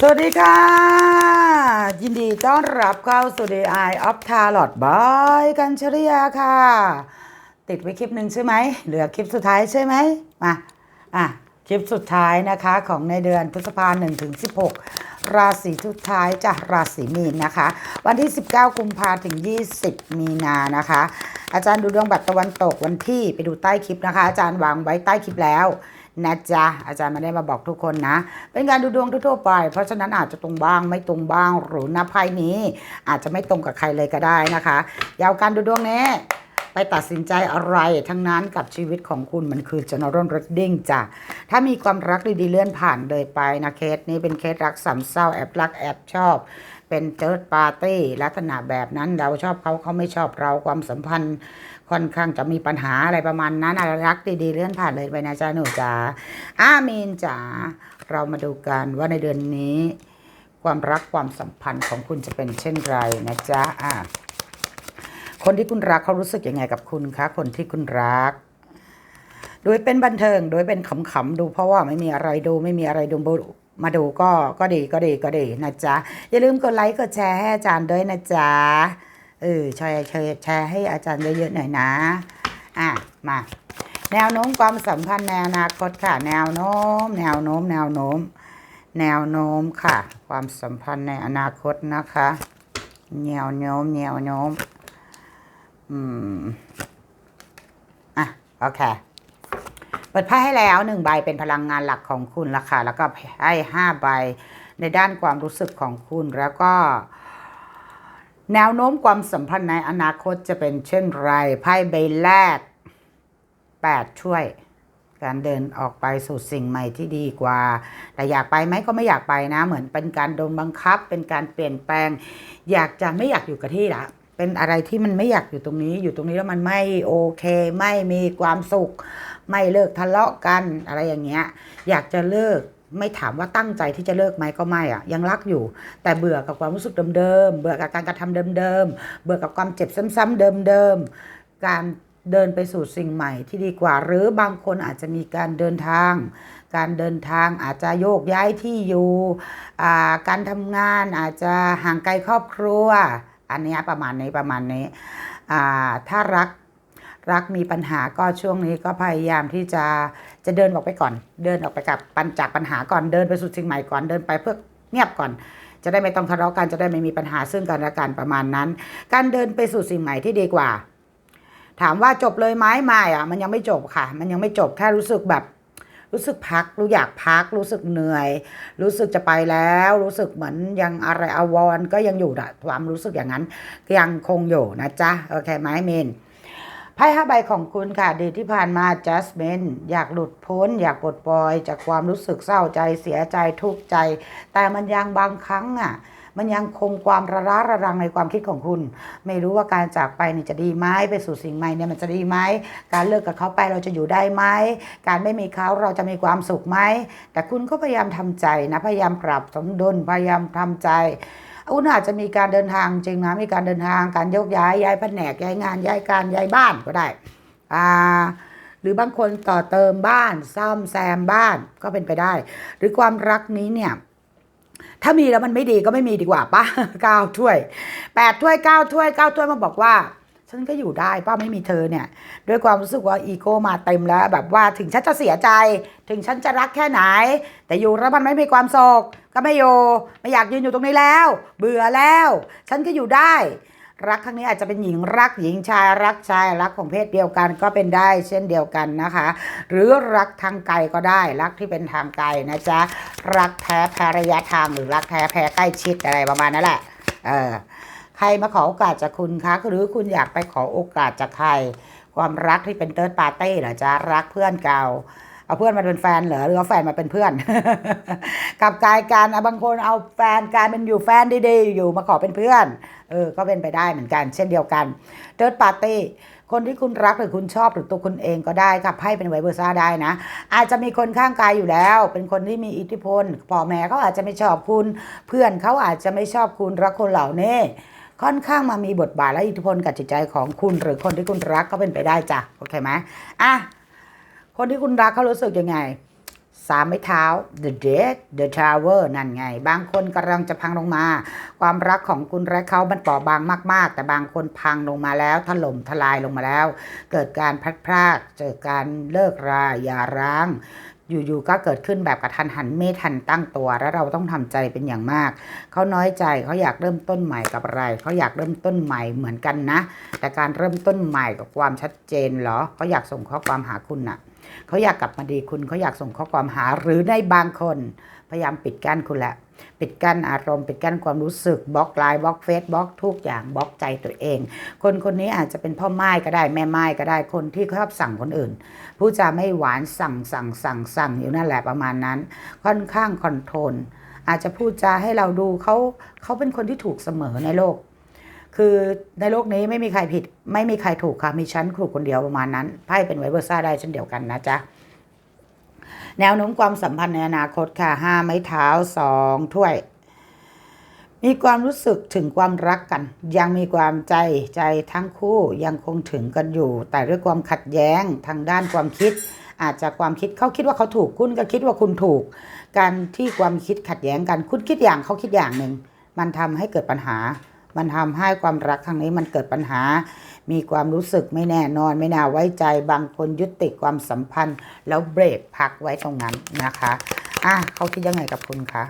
สวัสดีค่ะ ยินดีต้อนรับเข้าสู่ The Eye of Tarot บายกันชริยาค่ะ ติดไว้คลิปหนึ่งใช่ไหมเหลือคลิปสุดท้ายใช่ไหมมาอะคลิปสุดท้ายนะคะของในเดือนพฤษภาคม1ถึง16ราศีสุดท้ายจากราศีมีนนะคะ วันที่ 19 กุมภาถึง 20 มีนานะคะ อาจารย์ดูดวงแบบตะวันตกวันที่ไปดูใต้คลิปนะคะ อาจารย์วางไว้ใต้คลิปแล้ว นะจ๊ะอาจารย์ไม่ได้มาบอกทุกคนนะ เป็นการดูดวงทั่วๆไป เพราะฉะนั้นอาจจะตรงบ้างไม่ตรงบ้างหรือน้าไพ่นี้ อาจจะไม่ตรงกับใครเลยก็ได้นะคะยาวการดูดวงนี้ไปตัดสินใจอะไรทั้งนั้นกับชีวิตของคุณมันคือ general reading จ้ะ ถ้ามีความรักดีๆเลื่อนผ่านเลยไปนะเคสนี้เป็นเคสรักสามเศร้าแอบรักแอบชอบ เป็นเจิดปาร์ตี้ลักษณะแบบนั้นเราชอบเขาเขาไม่ชอบเราความสัมพันธ์ ค่อนข้างจะมีปัญหาอะไรประมาณนั้นรักดีๆเลื่อนผ่านเลยไปนะจ๊ะหนูจ๋าอามีนจ๋าเรามาดูกันว่าในเดือนนี้ ความรักความสัมพันธ์ของคุณจะเป็นเช่นไรนะจ๊ะอะคนที่คุณรักเขารู้สึกยังไงกับคุณคะคนที่คุณรักโดยเป็นบันเทิงโดยเป็นขำๆดูเพราะว่าไม่มีอะไรดูไม่มีอะไรดูมาดูก็ก็ดีก็ดีก็ดีนะจ๊ะ อย่าลืมกดไลค์กดแชร์ให้อาจารย์ด้วยนะจ๊ะ เออแชร์แชร์แชร์ให้อาจารย์เยอะๆหน่อยนะ อะ มา แนวโน้มความสัมพันธ์ในอนาคตค่ะ แนวโน้ม แนวโน้ม แนวโน้ม แนวโน้มค่ะ ความสัมพันธ์ในอนาคตนะคะ แนวโน้ม แนวโน้ม อืม อะ โอเค เปิดไพ่ให้แล้วหนึ่งใบเป็นพลังงานหลักของคุณละค่ะ แล้วก็ให้ห้าใบในด้านความรู้สึกของคุณ แล้วก็ แนวโน้มความสัมพันธ์ในอนาคตจะเป็นเช่นไรไพ่ใบแรกแปดช่วย การเดินออกไปสู่สิ่งใหม่ที่ดีกว่า แต่อยากไปไหมก็ไม่อยากไปนะ เหมือนเป็นการโดนบังคับ เป็นการเปลี่ยนแปลง อยากจะไม่อยากอยู่กับที่ละเป็นอะไรที่มันไม่อยากอยู่ตรงนี้ อยู่ตรงนี้แล้วมันไม่โอเค ไม่มีความสุข ไม่เลิกทะเลาะกันอะไรอย่างเงี้ย อยากจะเลิก ไม่ถามว่าตั้งใจที่จะเลิกไหมก็ไม่อะยังรักอยู่ แต่เบื่อกับความรู้สึกเดิมๆเบื่อกับการกระทำเดิมๆเบื่อกับความเจ็บซ้ำๆเดิมๆการเดินไปสู่สิ่งใหม่ที่ดีกว่า หรือบางคนอาจจะมีการเดินทาง การเดินทางอาจจะโยกย้ายที่อยู่การทำงานอาจจะห่างไกลครอบครัว อันเนี้ยประมาณนี้ประมาณนี้ถ้ารัก รักมีปัญหาก็ช่วงนี้ก็พยายามที่จะจะเดินออกไปก่อน เดินออกไปกับปัญจากปัญหาก่อนเดินไปสู่สิ่งใหม่ก่อนเดินไปเพื่อเงียบก่อน จะได้ไม่ต้องทะเลาะกันจะได้ไม่มีปัญหาซึ่งกันและกันประมาณนั้น การเดินไปสู่สิ่งใหม่ที่ดีกว่า ถามว่าจบเลยไหมไม่อะมันยังไม่จบค่ะ มันยังไม่จบแค่รู้สึกแบบรู้สึกพัก รู้อยากพัก รู้สึกเหนื่อย รู้สึกจะไปแล้ว รู้สึกเหมือนยังอะไรอาวรก็ยังอยู่นะความรู้สึกอย่างนั้นยังคงอยู่นะจ๊ะ โอเคไหมเมน ไพ่ห้าใบของคุณค่ะเดือนที่ผ่านมา adjustment อยากหลุดพ้น อยากปลดปล่อย จากความรู้สึกเศร้าใจเสียใจทุกข์ใจ แต่มันยังบางครั้งอะมันยังคงความระร้าระรังในความคิดของคุณ ไม่รู้ว่าการจากไปนี่จะดีไหมไปสู่สิ่งใหม่เนี่ยมันจะดีไหมการเลิกกับเขาไปเราจะอยู่ได้ไหมการไม่มีเขาเราจะมีความสุขไหมแต่คุณก็พยายามทำใจนะพยายามปรับสมดุลพยายามทำใจ อุณอาจจะมีการเดินทางจริงนะมีการเดินทางการยกย้ายย้ายแผนกย้ายงานย้ายการย้ายบ้านก็ได้อ่าหรือบางคนต่อเติมบ้านซ่อมแซมบ้านก็เป็นไปได้ หรือความรักนี้เนี่ยถ้ามีแล้วมันไม่ดีก็ไม่มีดีกว่าป้าเก้าถ้วยแปดถ้วยเก้าถ้วยเก้าถ้วยมาบอกว่า ฉันก็อยู่ได้ป้าไม่มีเธอเนี่ยด้วยความรู้สึกว่าอีโก้มาเต็มแล้ว แบบว่าถึงฉันจะเสียใจ ถึงฉันจะรักแค่ไหน แต่อยู่แล้วมันไม่มีความสุขก็ไม่อยู่ไม่อยากยืนอยู่ตรงนี้แล้ว เบื่อแล้ว ฉันก็อยู่ได้ รักครั้งนี้อาจจะเป็นหญิงรักหญิงชายรักชายรักของเพศเดียวกันก็เป็นได้เช่นเดียวกันนะคะ หรือรักทางไกลก็ได้ รักที่เป็นทางไกลนะจ๊ะรักแท้แพ้ระยะทางหรือรักแท้แพ้ใกล้ชิดอะไรประมาณนั้นแหละเออ ใครมาขอโอกาสจากคุณคะ หรือคุณอยากไปขอโอกาสจากใคร ความรักที่เป็นเติร์ดปาร์ตี้เหรอจ๊ะรักเพื่อนเก่าเอาเพื่อนมาเป็นแฟนเหรอหรือเอาแฟนมาเป็นเพื่อน กับกายกันอะบางคนเอาแฟนกลายเป็นอยู่แฟนดีๆอยู่มาขอเป็นเพื่อนเออก็เป็นไปได้เหมือนกัน เช่นเดียวกันเติร์ดปาร์ตี้คนที่คุณรักหรือคุณชอบหรือตัวคุณเองก็ได้ค่ะไพ่เป็นไวเบอร์ซ่าได้นะ อาจจะมีคนข้างกายอยู่แล้ว เป็นคนที่มีอิทธิพลพ่อแม่เขาอาจจะไม่ชอบคุณ เพื่อนเขาอาจจะไม่ชอบคุณรักคนเหล่านี้ ค่อนข้างมามีบทบาทและอิทธิพลกับจิตใจของคุณ หรือคนที่คุณรักก็เป็นไปได้จ้ะโอเคไหมอะคนที่คุณรักเขารู้สึกยังไงสามไม้เท้า the dead the tower นั่นไง บางคนกำลังจะพังลงมา ความรักของคุณและเขามันเปราะบางมาก ๆ แต่บางคนพังลงมาแล้วถล่มทลายลงมาแล้ว เกิดการพัดพรากเจอการเลิกราอย่าร้าง อยู่ๆก็เกิดขึ้นแบบกระทันหันไม่ทันตั้งตัว แล้วเราต้องทำใจเป็นอย่างมาก เขาน้อยใจเขาอยากเริ่มต้นใหม่กับอะไร เขาอยากเริ่มต้นใหม่เหมือนกันนะ แต่การเริ่มต้นใหม่กับความชัดเจนเหรอเขาอยากส่งข้อความหาคุณน่ะเขาอยากกลับมาดีคุณเขาอยากส่งข้อความหาหรือในบางคน พยายามปิดกั้นคุณแหละ ปิดกั้นอารมณ์ปิดกั้นความรู้สึกบล็อกไลน์บล็อกเฟซบล็อกทุกอย่างบล็อกใจตัวเอง คนคนนี้อาจจะเป็นพ่อไม้ก็ได้แม่ไม้ก็ได้คนที่ชอบสั่งคนอื่นผู้จาไม่หวานสั่งสั่งสั่งสั่งอยู่นั่นแหละประมาณนั้น ค่อนข้างคอนโทรลอาจจะพูดจาให้เราดูเขาเขาเป็นคนที่ถูกเสมอในโลก คือในโลกนี้ไม่มีใครผิด ไม่มีใครถูกค่ะมีฉันถูกคนเดียวประมาณนั้นไพ่เป็นไวเบอร์ซ่าได้เช่นเดียวกันนะจ๊ะ แนวโน้มความสัมพันธ์ในอนาคตค่ะห้าไม้เท้าสองถ้วย มีความรู้สึกถึงความรักกัน ยังมีความใจใจทั้งคู่ยังคงถึงกันอยู่ แต่ด้วยความขัดแย้งทางด้านความคิด อาจจะความคิดเขาคิดว่าเขาถูกคุณก็คิดว่าคุณถูก การที่ความคิดขัดแย้งกันคุณคิดอย่างเขาคิดอย่างหนึ่งมันทำให้เกิดปัญหา มันทำให้ความรักครั้งนี้มันเกิดปัญหา มีความรู้สึกไม่แน่นอน ไม่น่าไว้ใจบางคนยุติความสัมพันธ์ แล้วเบรกพักไว้ตรงนั้นนะคะอะเขาคิดยังไงกับคุณคะ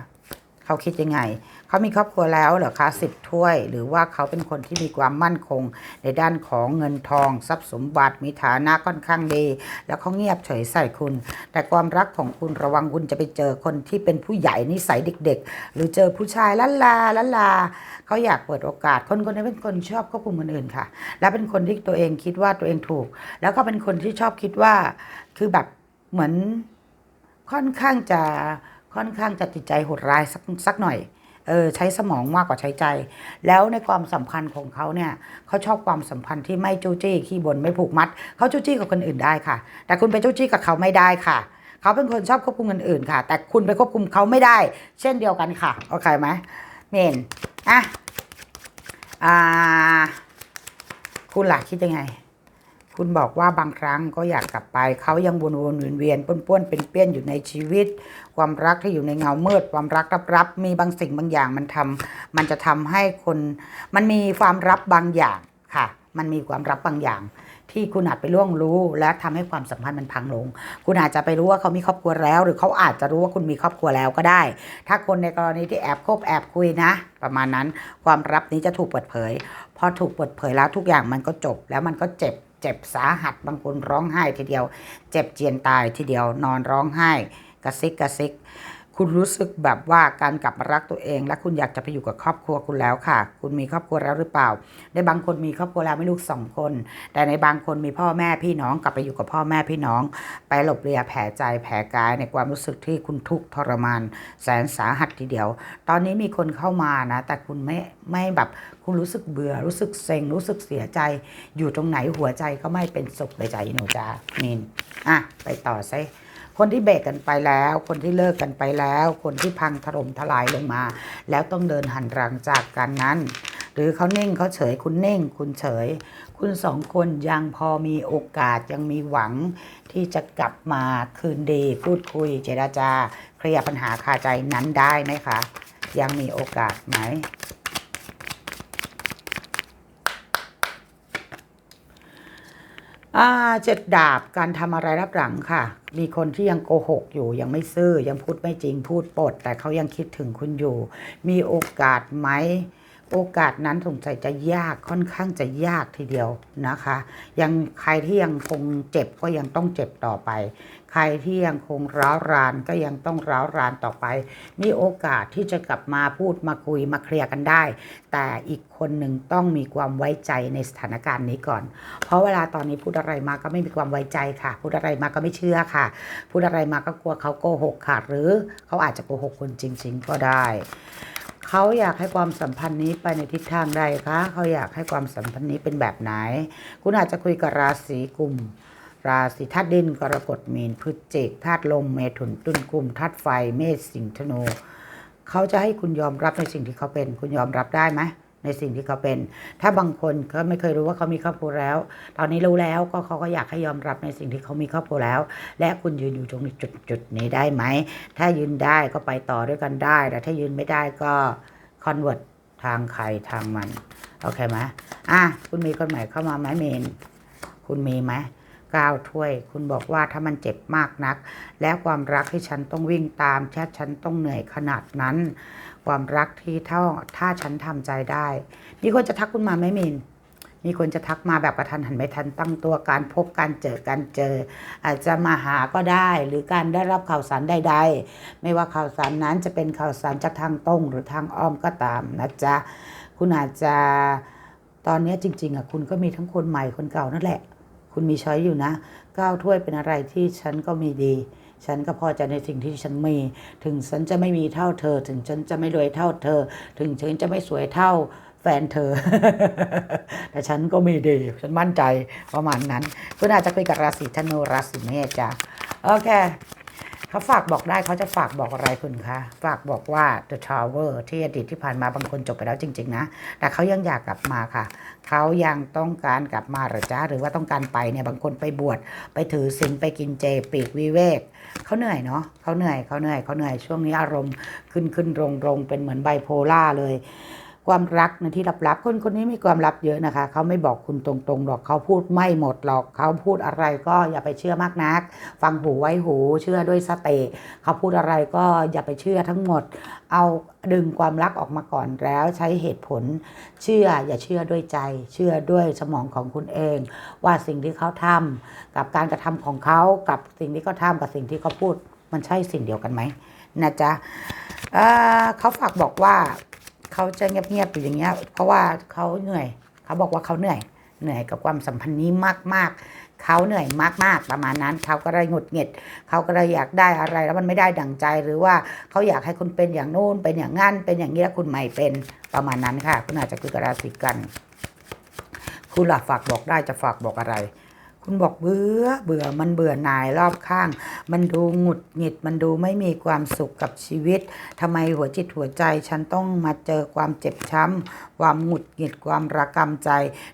เขาคิดยังไง เขามีครอบครัวแล้วเหรอคะสิบถ้วย หรือว่าเขาเป็นคนที่มีความมั่นคง ในด้านของเงินทอง ทรัพย์สมบัติมีฐานะค่อนข้างดี แล้วเขาเงียบเฉยใส่คุณ แต่ความรักของคุณระวังคุณจะไปเจอคนที่เป็นผู้ใหญ่นิสัยเด็ก ๆ หรือเจอผู้ชายละลาละลาเขาอยากเปิดโอกาสคนคนนี้เป็นคนชอบควบคุมคนอื่นค่ะ และเป็นคนที่ตัวเองคิดว่าตัวเองถูก แล้วก็เป็นคนที่ชอบคิดว่าคือแบบเหมือนค่อนข้างจะค่อนข้างจะจิตใจโหดร้ายสักสักหน่อย เออใช้สมองมากกว่าใช้ใจ แล้วในความสัมพันธ์ของเขาเนี่ยเขาชอบความสัมพันธ์ที่ไม่จู้จี้ขี้บ่นไม่ผูกมัดเขาจู้จี้กับคนอื่นได้ค่ะ แต่คุณไปจู้จี้กับเขาไม่ได้ค่ะเขาเป็นคนชอบควบคุมคนอื่นค่ะ แต่คุณไปควบคุมเขาไม่ได้ เช่นเดียวกันค่ะโอเคไหมเมนอะอ่าคุณหลักคิดยังไง คุณบอกว่าบางครั้งก็อยากกลับไปเขายังวนวนเวียนเวียนป้วนๆเป็นเปี้ยนอยู่ในชีวิต ความรักที่อยู่ในเงามืด ความรักรับๆมีบางสิ่งบางอย่างมันทำมันจะทำให้คน มันมีความรับบางอย่างค่ะ มันมีความรับบางอย่าง ที่คุณอาจไปล่วงรู้ และทำให้ความสัมพันธ์มันพังลง คุณอาจจะไปรู้ว่าเขามีครอบครัวแล้ว หรือเขาอาจจะรู้ว่าคุณมีครอบครัวแล้วก็ได้ ถ้าคนในกรณีที่แอบคบแอบคุยนะ ประมาณนั้น ความลับนี้จะถูกเปิดเผย พอถูกเปิดเผยแล้วทุกอย่างมันก็จบแล้วมันก็เจ็บ เจ็บสาหัสบางคนร้องไห้ทีเดียว เจ็บเจียนตายทีเดียวนอนร้องไห้กระซิกกระซิก คุณรู้สึกแบบว่าการกลับมารักตัวเอง และคุณอยากจะไปอยู่กับครอบครัวคุณแล้วค่ะ คุณมีครอบครัวแล้วหรือเปล่า ในบางคนมีครอบครัวแล้วไม่ลูกสองคน แต่ในบางคนมีพ่อแม่พี่น้องกลับไปอยู่กับพ่อแม่พี่น้อง ไปหลบเลียแผลใจแผลกายในความรู้สึกที่คุณทุกข์ทรมาน แสนสาหัสทีเดียว ตอนนี้มีคนเข้ามานะ แต่คุณไม่ไม่แบบคุณรู้สึกเบื่อรู้สึกเซ็งรู้สึกเสียใจ อยู่ตรงไหนหัวใจก็ไม่เป็นสุขเลยใจหนูจ้านินอะไปต่อซิ คนที่เบรกกันไปแล้ว คนที่เลิกกันไปแล้ว คนที่พังถล่มทลายลงมา แล้วต้องเดินหันหลังจากกันนั้น หรือเขานิ่งเขาเฉยคุณนิ่ง คุณเฉย คุณสองคนยังพอมีโอกาสยังมีหวัง ที่จะกลับมาคืนดี พูดคุยเจรจาเคลียร์ปัญหาคาใจนั้นได้ไหมคะ ยังมีโอกาสไหม อ่า เจ็ดดาบการทำอะไรรับหลังค่ะ มีคนที่ยังโกหกอยู่ยังไม่ซื่อยังพูดไม่จริงพูดปด แต่เขายังคิดถึงคุณอยู่ มีโอกาสไหม โอกาสนั้นสงสัยจะยากค่อนข้างจะยากทีเดียวนะคะ ยังใครที่ยังคงเจ็บก็ยังต้องเจ็บต่อไป ใครที่ยังคงร้าวรานก็ยังต้องร้าวรานต่อไป มีโอกาสที่จะกลับมาพูดมาคุยมาเคลียร์กันได้ แต่อีกคนหนึ่งต้องมีความไว้ใจในสถานการณ์นี้ก่อน เพราะเวลาตอนนี้พูดอะไรมาก็ไม่มีความไว้ใจค่ะ พูดอะไรมาก็ไม่เชื่อค่ะ พูดอะไรมาก็กลัวเขาโกหกค่ะ หรือเขาอาจจะโกหกคุณจริง ๆ ก็ได้ เขาอยากให้ความสัมพันธ์นี้ไปในทิศทางใดคะ เขาอยากให้ความสัมพันธ์นี้เป็นแบบไหน คุณอาจจะคุยกับราศีกุม ราศีธาตุดินกรกฎมีนพฤศจิกธาตุลมเมถุนตุลกุมธาตุไฟเมษสิงห์ธนูเขาจะให้คุณยอมรับในสิ่งที่เขาเป็น คุณยอมรับได้ไหม ในสิ่งที่เขาเป็น ถ้าบางคนก็ไม่เคยรู้ว่าเขามีครอบครัวแล้ว ตอนนี้รู้แล้วก็เขาก็อยากให้ยอมรับในสิ่งที่เขามีครอบครัวแล้ว และคุณยืนอยู่ตรงจุดจุดๆนี้ได้ไหม ถ้ายืนได้ก็ไปต่อด้วยกันได้ แต่ถ้ายืนไม่ได้ก็คอนเวิร์ตทางใครทางมัน โอเคไหมอะคุณมีคนใหม่เข้ามาไหมเมน คุณมีไหมก้าวถ้วย คุณบอกว่าถ้ามันเจ็บมากนัก แล้วความรักที่ฉันต้องวิ่งตามถ้าฉันต้องเหนื่อยขนาดนั้น ความรักที่เท่าถ้าฉันทำใจได้ มีคนจะทักคุณมาไหมมินมีคนจะทักมาแบบกระทันหันไม่ทันตั้งตัวการพบการเจอการเจอ อาจจะมาหาก็ได้ หรือการได้รับข่าวสารใดๆ ไม่ว่าข่าวสารนั้นจะเป็นข่าวสารจากทางตรงหรือทางอ้อมก็ตามนะจ๊ะคุณอาจจะตอนนี้จริง ๆอะคุณก็มีทั้งคนใหม่คนเก่านั่นแหละ คุณมีช้อยอยู่นะก้าวถ้วยเป็นอะไรที่ฉันก็มีดี ฉันก็พอใจในสิ่งที่ฉันมี ถึงฉันจะไม่มีเท่าเธอ ถึงฉันจะไม่รวยเท่าเธอ ถึงฉันจะไม่สวยเท่าแฟนเธอ แต่ฉันก็มีดี ฉันมั่นใจประมาณนั้น คุณอาจจะคุยกับราศีธนูราศีเมษจ้ะ โอเค เขาฝากบอกได้เขาจะฝากบอกอะไรคุณคะ ฝากบอกว่า The Tower ที่อดีตที่ผ่านมาบางคนจบไปแล้วจริง ๆ นะ แต่เขายังอยากกลับมาค่ะ เขายังต้องการกลับมาหรือจ้าหรือว่าต้องการไปเนี่ยบางคนไปบวชไปถือศีลไปกินเจปีกวิเวกเขาเหนื่อยเนาะเขาเหนื่อยเขาเหนื่อยเขาเหนื่อยช่วงนี้อารมณ์ขึ้นขึ้นลงลงเป็นเหมือนไบโพล่าเลย ความรักในที่ลับๆคนคนนี้มีความลับเยอะนะคะ เขาไม่บอกคุณตรงๆหรอกเขาพูดไม่หมดหรอก เขาพูดอะไรก็อย่าไปเชื่อมากนัก ฟังหูไว้หูเชื่อด้วยสติเขาพูดอะไรก็อย่าไปเชื่อทั้งหมด เอาดึงความรักออกมาก่อนแล้วใช้เหตุผล เชื่ออย่าเชื่อด้วยใจ เชื่อด้วยสมองของคุณเอง ว่าสิ่งที่เขาทำกับการกระทำของเขากับสิ่งที่เขาทำกับสิ่งที่เขาพูดมันใช่สิ่งเดียวกันไหมนะจ๊ะเเขาฝากบอกว่า เขาจะเงียบๆอยู่อย่างเงี้ยเพราะว่าเขาเหนื่อย เขาบอกว่าเขาเหนื่อย เหนื่อยกับความสัมพันธ์นี้มากๆ เขาเหนื่อยมากๆประมาณนั้น เขาก็เลยหงุดหงิด เขาก็เลยอยากได้อะไรแล้วมันไม่ได้ดั่งใจหรือว่าเขาอยากให้คุณเป็นอย่างโน้นเป็นอย่างงั้นเป็นอย่างนี้แล้วคุณไม่เป็นประมาณนั้นค่ะ คุณอาจจะคุยกับราศีกัน คุณหล่ะฝากบอกได้จะฝากบอกอะไร คุณบอกเบื่อเบื่อมันเบื่อหน่ายรอบข้าง มันดูหงุดหงิดมันดูไม่มีความสุขกับชีวิตทำไมหัวจิตหัวใจฉันต้องมาเจอความเจ็บช้ำความหงุดหงิดความระกำใจ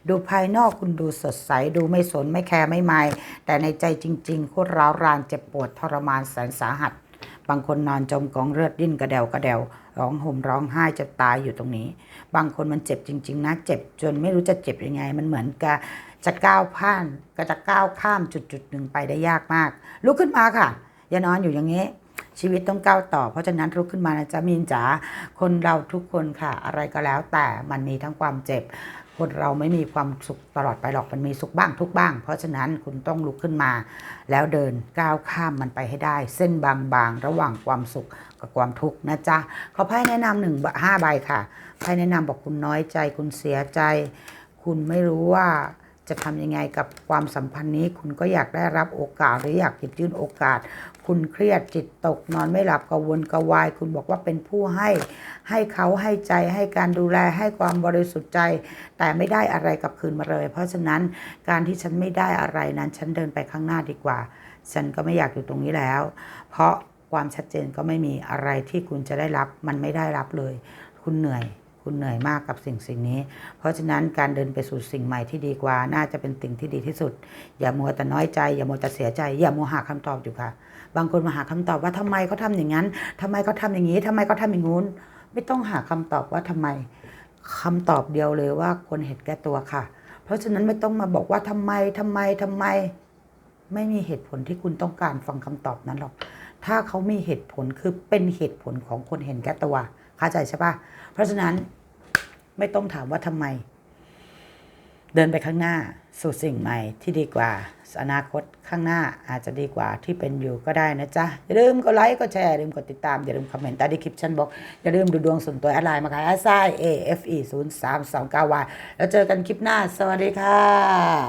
ดูภายนอกคุณดูสดใสดูไม่สนไม่แคร์ไม่ไม่แต่ในใจจริงๆโคตรร้าวรานเจ็บปวดทรมานแสนสาหัส บางคนนอนจมกองเลือดดิ้นกระเดวกระเดวร้องห่มร้องไห้จะตายอยู่ตรงนี้ บางคนมันเจ็บจริง ๆ นะ เจ็บจนไม่รู้จะเจ็บยังไง มันเหมือนกับจะก้าวผ่านก็จะก้าวข้ามจุดจุดๆหนึ่งไปได้ยากมาก ลุกขึ้นมาค่ะ อย่านอนอยู่อย่างนี้ชีวิตต้องก้าวต่อ เพราะฉะนั้นลุกขึ้นมานะจ๊ะมีนจ๋าคนเราทุกคนค่ะ อะไรก็แล้วแต่มันมีทั้งความเจ็บ คนเราไม่มีความสุขตลอดไปหรอกมันมีสุขบ้างทุกบ้าง เพราะฉะนั้นคุณต้องลุกขึ้นมา แล้วเดินก้าวข้ามมันไปให้ได้ เส้นบางๆ ระหว่างความสุข กับความทุกข์นะจ๊ะเขอไพ่แนะนำหนึ่งห้าใบค่ะไพ่แนะนำบอกคุณน้อยใจ คุณเสียใจ คุณไม่รู้ว่าจะทำยังไงกับความสัมพันธ์นี้ คุณก็อยากได้รับโอกาสหรืออยากหยิบยื่นโอกาส คุณเครียดจิตตกนอนไม่หลับกังวลกระวาย คุณบอกว่าเป็นผู้ให้ให้เขาให้ใจให้การดูแลให้ความบริสุทธิ์ใจ แต่ไม่ได้อะไรกลับคืนมาเลย เพราะฉะนั้นการที่ฉันไม่ได้อะไรนั้น ฉันเดินไปข้างหน้าดีกว่า ฉันก็ไม่อยากอยู่ตรงนี้แล้ว เพราะ ความชัดเจนก็ไม่มีอะไรที่คุณจะได้รับมันไม่ได้รับเลย คุณเหนื่อยคุณเหนื่อยมากกับสิ่งสิ่งนี้ เพราะฉะนั้นการเดินไปสู่สิ่งใหม่ที่ดีกว่า น่าจะเป็นสิ่งที่ดีที่สุด อย่ามัวแต่น้อยใจ อย่ามัวแต่เสียใจ อย่ามัวหาคำตอบอยู่ค่ะ บางคนมาหาคำตอบว่าทำไมเขาทำอย่างนั้นทำไมเขาทำอย่างนี้ทำไมเขาทำอย่างงู้น ไม่ต้องหาคำตอบว่าทำไมคำตอบเดียวเลยว่าคนเห็นแก่ตัวค่ะ เพราะฉะนั้นไม่ต้องมาบอกว่าทำไมทำไมทำไม ไม่มีเหตุผลที่คุณต้องการฟังคำตอบนั้นหรอก ถ้าเขามีเหตุผลคือเป็นเหตุผลของคนเห็นแก่ตัวเข้าใจใช่ปะเพราะฉะนั้นไม่ต้องถามว่าทำไม เดินไปข้างหน้าสู่สิ่งใหม่ที่ดีกว่า อนาคตข้างหน้าอาจจะดีกว่าที่เป็นอยู่ก็ได้นะจ๊ะ อย่าลืมกดไลค์กดแชร์อย่าลืมกดติดตาม อย่าลืมคอมเมนต์ใต้ดีคลิปฉันบอก อย่าลืมดูดวงส่วนตัวแอดไลน์มาค่ะแอดไซ AFE 0 3 2 9 y แล้วเจอกันคลิปหน้า สวัสดีค่ะ